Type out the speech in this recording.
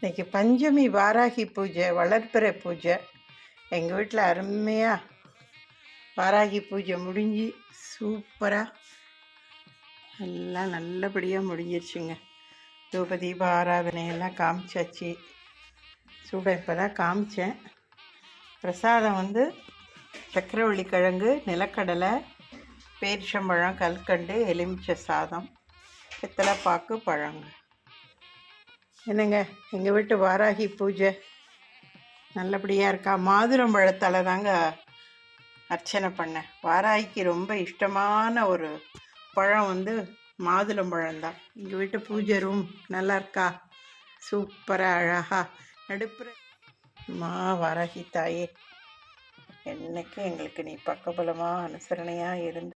இன்னைக்கு பஞ்சமி வாராகி பூஜை வளர்ப்பிறை பூஜை. எங்கள் வீட்டில் அருமையாக வாராகி பூஜை முடிஞ்சு சூப்பராக எல்லாம் நல்லபடியாக முடிஞ்சிருச்சுங்க. தூப தீப ஆராதனையெல்லாம் காமிச்சாச்சு. சூட இப்போ தான் காமிச்சேன். பிரசாதம் வந்து சக்கரவள்ளி கிழங்கு நிலக்கடலை பேரிச்சம்பழம் கல்கண்டு எலுமிச்சை சாதம் பித்தளை பாக்கு பழங்க. என்னங்க எங்கள் வீட்டு வாராகி பூஜை. நல்லபடியாக இருக்கா? மாதுளம்பழத்தால் தாங்க அர்ச்சனை பண்ணேன். வாராகிக்கு ரொம்ப இஷ்டமான ஒரு பழம் வந்து மாதுளம் பழம்தான். எங்கள் வீட்டு பூஜை ரூம் நல்லா இருக்கா? சூப்பராக அழகா. நடுப்புற மா வாராகி தாயே. என்னைக்கு எங்களுக்கு நீ பக்கபலமாக அனுசரணையாக இருந்து